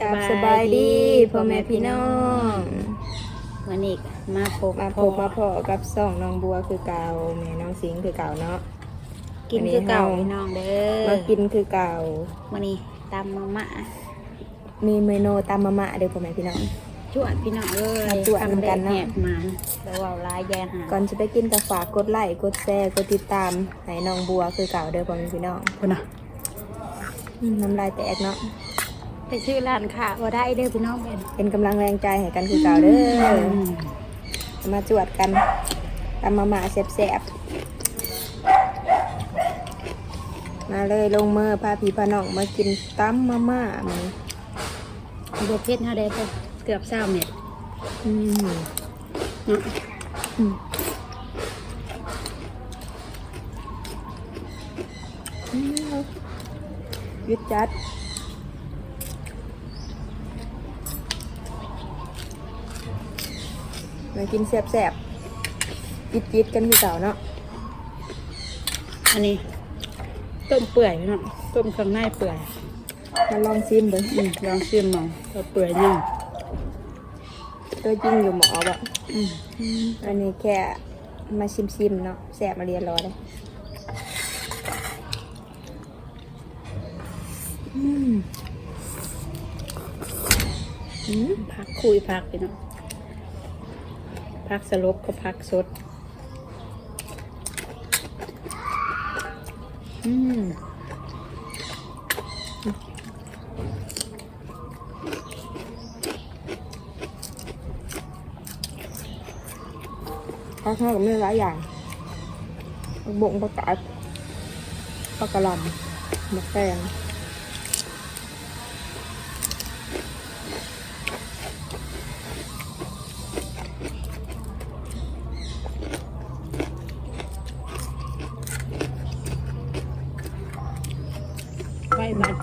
กับสบายดีพ่อแม่พี่น้องวันนี้ก็มาพบมาพบมาพอกับสองน้องบัวคือเก่าแม่น้องสิงห์คือเก่าเนาะกินคือเก่าพี่น้องเด้อมากินคือเก่าวันนี้ตำมาม่ามีเมนูตำมะมะเด้อพ่อแม่พี่น้องจวดพี่น้องเอ้ยมาจวดนำกันเนาะแหกมันแล้วว่าลายแย่หาก่อนจะไปกินก็ฝากกดไลค์กดแชร์กดติดตามให้น้องบัวคือเก่าเด้อพ่อแม่พี่น้องพุ่นน่ะอืมน้ำลายแตกเนาะ ไปชื่อร้านค่ะบ่ได้เด้อพี่น้องเป็นเป็นกำลังแรงใจให้กันคือเก่าเด้อมาจวดกันตำมะมะแซ่บๆมาเลยลงมือพาพี่พาน้องมากินตำมะมะมื้อนี้บวเพชรเฮาได้เพิ่นเกือบ20เม็ดอืมเนาะยึดจัด มากินแซ่บๆจิตจิตๆกันคือเก่าเนาะอันนี้ ต้มเปื่อยพี่น้องต้มข้างในเปื่อยมาลองซิมเบิ่งอืมลองชิมมองตัวเปื่อยยังตัวจริงอยู่หมอแบบอืมอันนี้แค่มาชิมชิมๆเนาะแซ่บมาเรียนรอเลยอืมอืมพักคุยพักพี่น้อง พักสลบก็พักสด อืมข้าวข้าวกับเนื้อหลายอย่างผักบงผักกาดผักกะลำมกแตง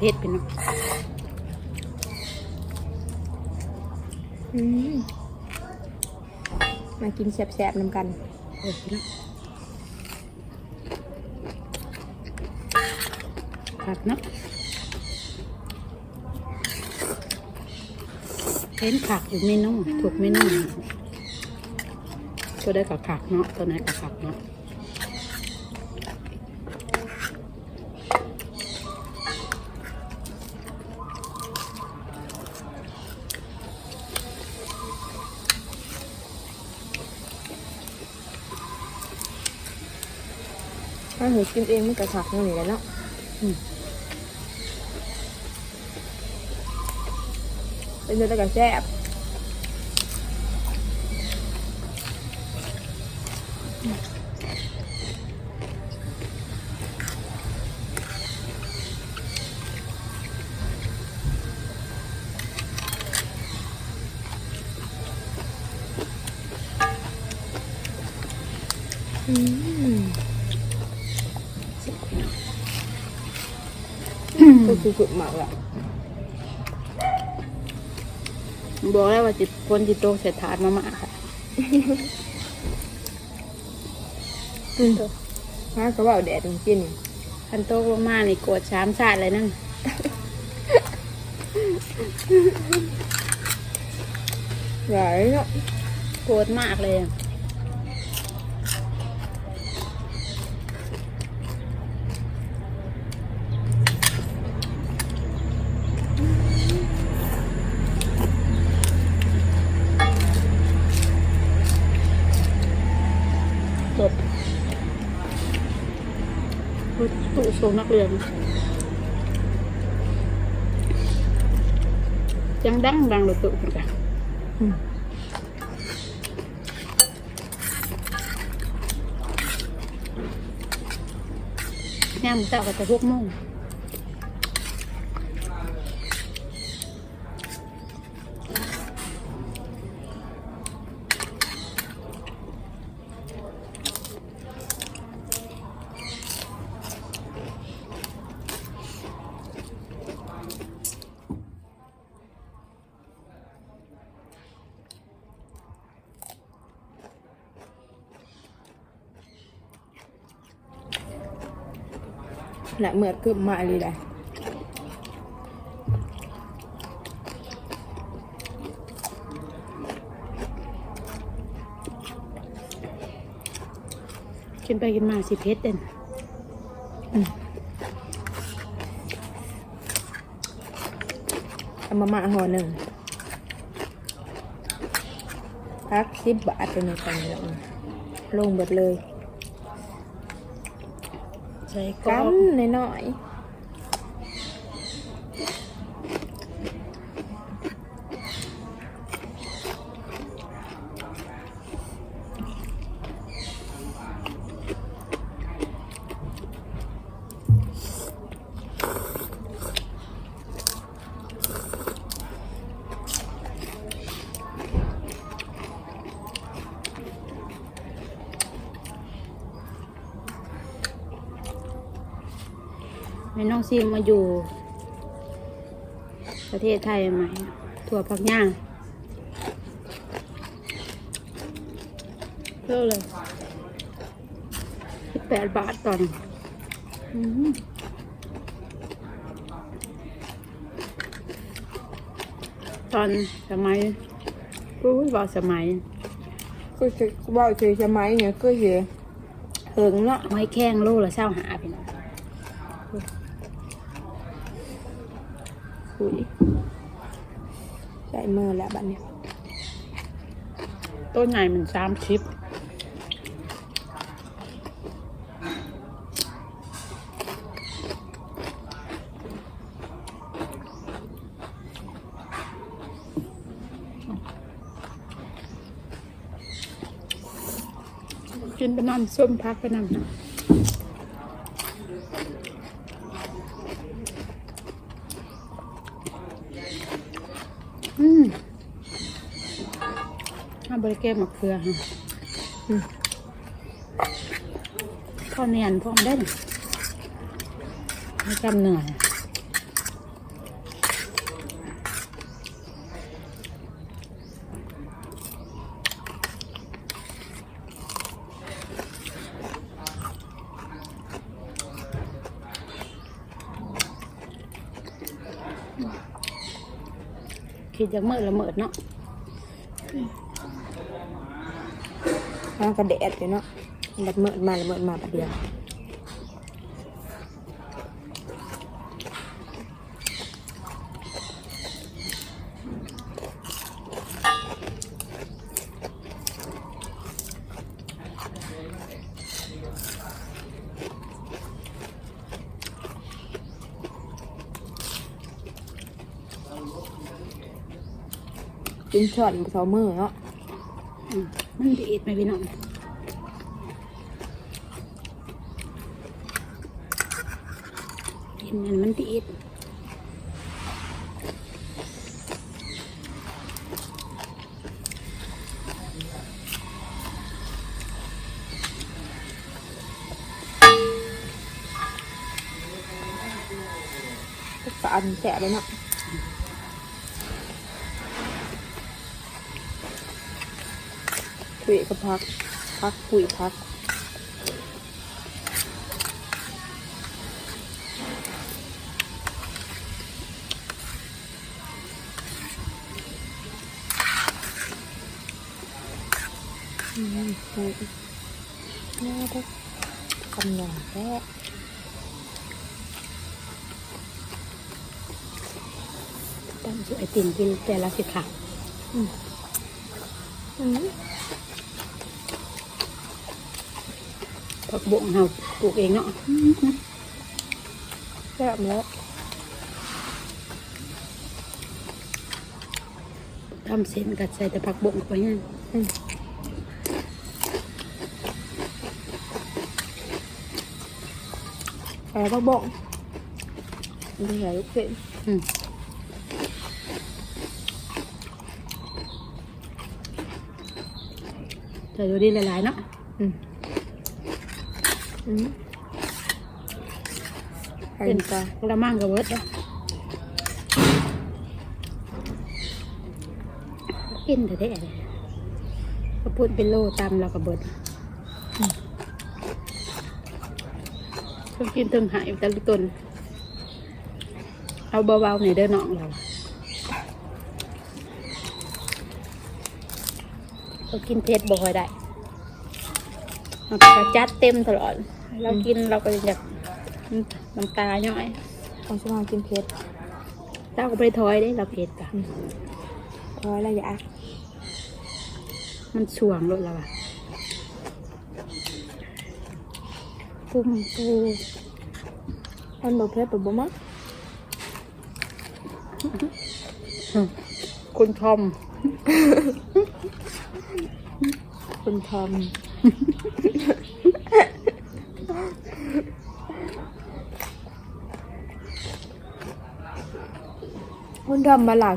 ไว้บาดเพชรพี่น้องอืมมากินแซ่บๆนำกันเออพี่น้องผักเนาะเห็นผักอยู่เมนูถูกเมนูตัวได้กับผักเนาะตัวไหนกับผักเนาะ หนูกินเองมันกระสักนั่นนี่แหละเนาะอืมเป็นเนื้อแต่กระแซ่บอืม ก็คือสุดมากอะบอกแล้วว่าจิตคนจิตโตเสร็จถาดมามาค่ะอืมฮะเขาบอกแดดจริงๆนี่คันโตกมานี่โกดสามชาติเลยนั่งหลายเนาะโกรธมากเลยอะ จบ ตู้โชว์นักเรียน ยังดังดังเลยตู้เหมือนกันอืมย่ามเจ้าก็จะพวกโม่ง หนักเมื่อดกึบมาเลยแหละกินไปกินมาสิเพชรเด่นเอามามาห่อหนึ่งพักสิบบาทเป็นตอนนี้ลงหมดเลย ใส่กกัอนนน้อย แม่น้องซีมมาอยู่ ประเทศไทยใหม่ถั่วผักย่างเท่าเลยสิบแปดบาทต่อหนึ่งอื้อหือตอนสมัยรู้ว่าสมัยๆก็จะว่าเฉยๆไหมเนี่ยก็เยอะเหิงเนาะไม้แข้งโลละเศร้าหาพี่น้อง คุย ใส่มือแล้วบัดเนี้ยต้นใหญ่มันสามชิปกินไปน้ำส้มพักไปน้ำนะอืม ถ้าบริเกตมะเขือฮะข้าวเนียนพร้อมได้นไม่จำเหนื่อยคิดจะเมื่อละเมิดเนาะ มันกระเดดอยู่เนาะดัดเมิดมาละเมิดมาประเดี๋ยวกินช็อตสองมือเนาะอืมมันดีดไหมพี่น้องกินมันมันดีดก็อันแสะเลยเนาะ คุยก็พัก พักคุยพักอืมคุยน่าได้คำหยาบแท้ตั้งสวยติ่นกินแต่ละสิค่ะ อืม อืม ผักบงเฮาปลูกเองเนาะแซ่บแล้วทำเส้นกัดใส่แต่ผักบงเข้าไปเนี่ยอืมแอบกบ่งนี่ไงลูกเส้นอืมแต่ดูดีหลายๆเนาะอืมอืมไข่ เป็นปลากระมังกับเวิร์ดเนาะกินแต่ได้อะไรก็พูดเป็นโลตำแล้วก็เบิร์ดก็กินตึงหายแต่ละตนเอาเบาๆหน่อยเด้อน้องเราก็กินเผ็ดบ่ค่อยได้ เราก็จัดเต็มตลอด เรากินเราก็อยากน้ำตาย่อยของสมองกินเผ็ดเราก็ไปถอยได้เราเผ็ดจ้ะพอแล้วอย่ามันช่วงรถเราอะปุ้มปูมันบ่เผ็ดปบ่มั้งคุณทอม คุณทอม คุณทอมมาหลัก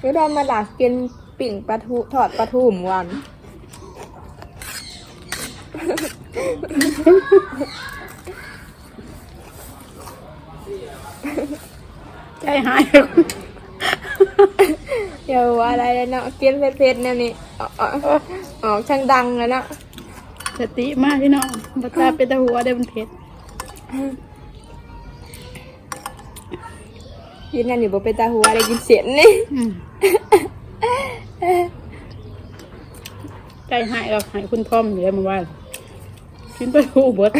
คุณทอมมาหลักกินปิ่งปลาทูทอดปลาทูหมูหวานใจหายเดี๋ยวอะไรเนาะกินเผ็ดๆเนี่ยนี่ออกออกออกช่างดังแล้วเนาะสติมากพี่น้องบัตาเป็นตะหัวได้มันเผ็ด กินนั่นอยู่บ่เป็นตาหัวอะไรกินเสียนนี่อืมใจหายเราหายคุณทอมอยู่แล้วเมื่อวานกินไปหูเบิด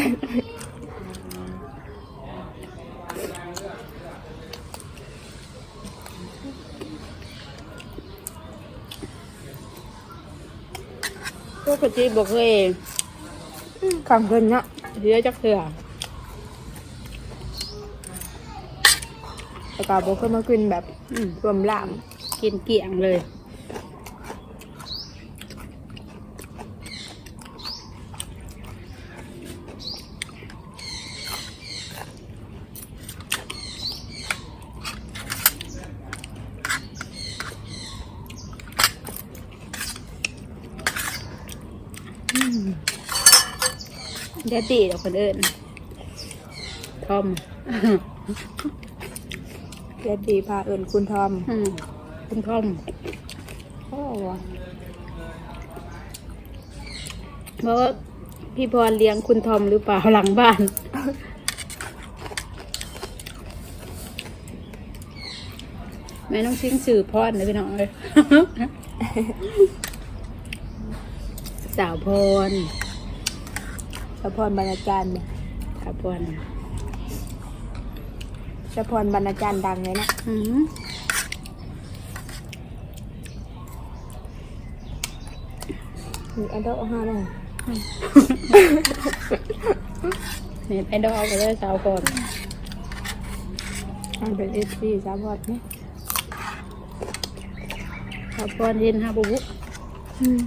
ปกติบอกเคยคำเพิ่นเนาะเรือจักเถื่อ แต่ก็บ่เคยมากินแบบอืมรวมล่ามกินเกลี่ยงเลย เดี๋ยวตีเดี๋ยวคนอื่นทอม เรียดดีพาเอิญคุณทอม อืมคุณทอมโอ้ว่ะเพราะว่าพี่พรเลี้ยงคุณทอมหรือเปล่าหลังบ้าน แม่น้องชิงสื่อพรนะพี่น้องเลย สาวพร สะพรบรรณาจารย์เนี่ย สาวพร สะพรบรรณาจารย์ดังเลยนะอืมมีอันเดอร์ห้าเลยเน็ตไอดอลก็ได้สาวพรมันเป็นเอสซีสะพรเนี่ยสาวพรเห็นฮาบุบุอืม